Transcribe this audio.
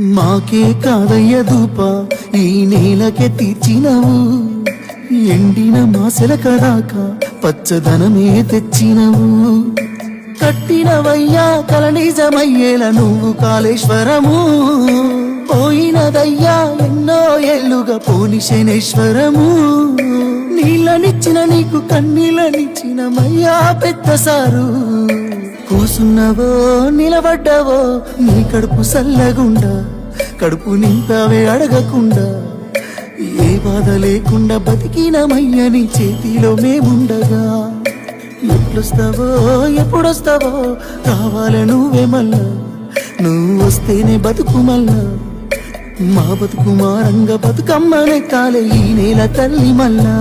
మాకే కాదయ్య దూప ఈ నేలకే తీర్చినవు. ఎండిన మాసెల కదాక పచ్చదనమే తెచ్చినవు. కట్టినవయ్యా కల నిజమయ్యేల నువ్వు కాళేశ్వరము. పోయినదయ్యా ఎన్నో ఏళ్ళుగా పోని శనేశ్వరము. నీళ్ళనిచ్చిన నీకు కన్నీళ్ళనిచ్చిన మయ్యా పెద్ద సారు కూసున్నవో నిలబడ్డవో నీ కడుపు సల్లగుండా. కడుపు నింపావే అడగకుండా ఏ బాధ లేకుండా బతికినమయ్య నీ చేతిలో మేముండగా. ఎప్పుడొస్తావో ఎప్పుడొస్తావో కావాల నువ్వే మళ్ళా. నువ్వు వస్తేనే బతుకు మళ్ళా. మా బతుకు మారంగా బతుకమ్మనే కాలే ఈ నేల తల్లి మళ్ళా.